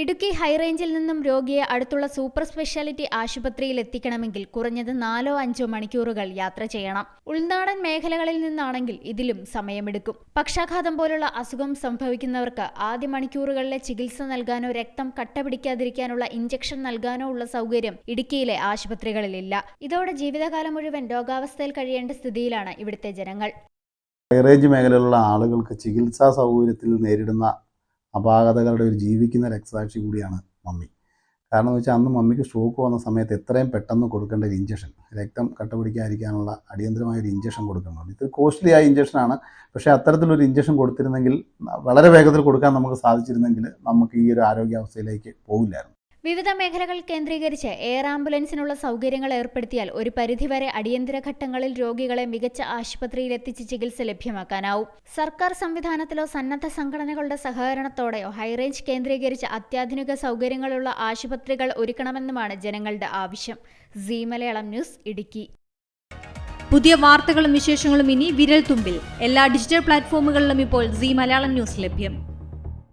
ഇടുക്കി ഹൈറേഞ്ചിൽ നിന്നും രോഗിയെ അടുത്തുള്ള സൂപ്പർ സ്പെഷ്യാലിറ്റി ആശുപത്രിയിൽ എത്തിക്കണമെങ്കിൽ കുറഞ്ഞത് നാലോ അഞ്ചോ മണിക്കൂറുകൾ യാത്ര ചെയ്യണം. ഉൾനാടൻ മേഖലകളിൽ നിന്നാണെങ്കിൽ ഇതിലും സമയമെടുക്കും. പക്ഷാഘാതം പോലുള്ള അസുഖം സംഭവിക്കുന്നവർക്ക് ആദ്യ മണിക്കൂറുകളിലെ ചികിത്സ നൽകാനോ രക്തം കട്ട പിടിക്കാതിരിക്കാനുള്ള ഇഞ്ചക്ഷൻ നൽകാനോ ഉള്ള സൗകര്യം ഇടുക്കിയിലെ ആശുപത്രികളിലില്ല ഇതോടെ ജീവിതകാലം മുഴുവൻ രോഗാവസ്ഥയിൽ കഴിയേണ്ട സ്ഥിതിയിലാണ് ഇവിടുത്തെ ജനങ്ങൾ. ഹൈറേഞ്ച് മേഖലയിലുള്ള ആളുകൾക്ക് ചികിത്സാ സൗകര്യത്തിൽ നേരിടുന്ന അപാകതകളുടെ ഒരു ജീവിക്കുന്ന രക്തസാക്ഷി കൂടിയാണ് മമ്മി. കാരണം എന്ന് വെച്ചാൽ അന്ന് മമ്മിക്ക് സ്ട്രോക്ക് വന്ന സമയത്ത് എത്രയും പെട്ടെന്ന് കൊടുക്കേണ്ട ഒരു ഇഞ്ചക്ഷൻ രക്തം കട്ടപിടിക്കാതിരിക്കാനുള്ള അടിയന്തരമായ ഒരു ഇഞ്ചക്ഷൻ കൊടുക്കുന്നുണ്ട് ഇത് കോസ്റ്റ്ലി ആയ ഇഞ്ചക്ഷനാണ് പക്ഷേ അത്തരത്തിലൊരു ഇഞ്ചക്ഷൻ കൊടുത്തിരുന്നെങ്കിൽ വളരെ വേഗത്തിൽ കൊടുക്കാൻ നമുക്ക് സാധിച്ചിരുന്നെങ്കിൽ നമുക്ക് ഈ ഒരു ആരോഗ്യാവസ്ഥയിലേക്ക് പോകില്ലായിരുന്നു വിവിധ മേഖലകൾ കേന്ദ്രീകരിച്ച് എയർ ആംബുലൻസിനുള്ള സൗകര്യങ്ങൾ ഏർപ്പെടുത്തിയാൽ ഒരു പരിധിവരെ അടിയന്തര ഘട്ടങ്ങളിൽ രോഗികളെ മികച്ച ആശുപത്രിയിൽ എത്തിച്ച് ചികിത്സ ലഭ്യമാക്കാനാവും. സർക്കാർ സംവിധാനത്തിലോ സന്നദ്ധ സംഘടനകളുടെ സഹകരണത്തോടെയോ ഹൈറേഞ്ച് കേന്ദ്രീകരിച്ച് അത്യാധുനിക സൗകര്യങ്ങളുള്ള ആശുപത്രികൾ ഒരുക്കണമെന്നുമാണ് ജനങ്ങളുടെ ആവശ്യം. C Malayalam news Idukki. പുതിയ വാർത്തകളും വിശേഷങ്ങളും ഇനി വിരൽ തുമ്പിൽ എല്ലാ ഡിജിറ്റൽ പ്ലാറ്റ്ഫോമുകളിലും ഇപ്പോൾ സി മലയാളം ന്യൂസ് ലഭ്യം.